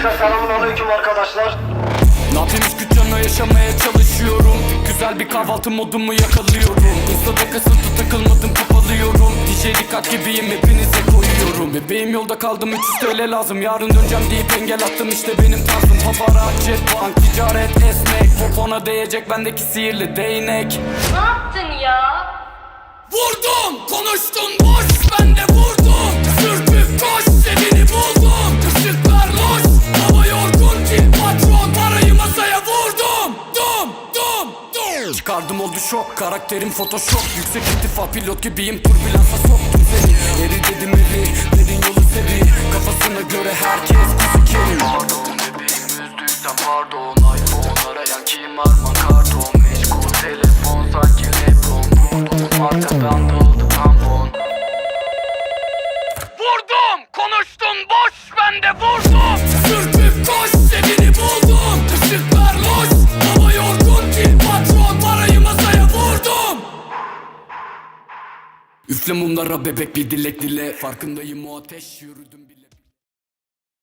Öncelikle selamun aleyküm arkadaşlar. Ne yapayım yaşamaya çalışıyorum. Güzel bir kahvaltı modumu yakalıyorum. Insta'da kasıntı takılmadım kapalıyorum. DJ dikkat gibiyim hepinize koyuyorum. Bebeğim yolda kaldım 300 TL lazım. Yarın döneceğim deyip engel attım işte benim tarzım. Paparazzi, bank, ticaret, esnek. Popona değecek bendeki sihirli değnek. Ne yaptın ya? Vurdum konuştun boş ben de dum Çıkardım oldu şok. Karakterim photoshop. Yüksek irtifa pilot gibiyim. Türbülansa soktum seni. Eri dedim eri dedin yolu seri. Kafasına göre herkes kuzu keri Pardon bebeğim üzdüysem pardon iPhone arayan kim arma karton Meşgul telefon sanki Lebron. Vurdum arkadan dağıldı tampon. Vurdum konuştun boş ben de vurdum. Sürtüp koş Üfle mumlara bebek bir dilek dile. Farkındayım o ateş yürüdüm bile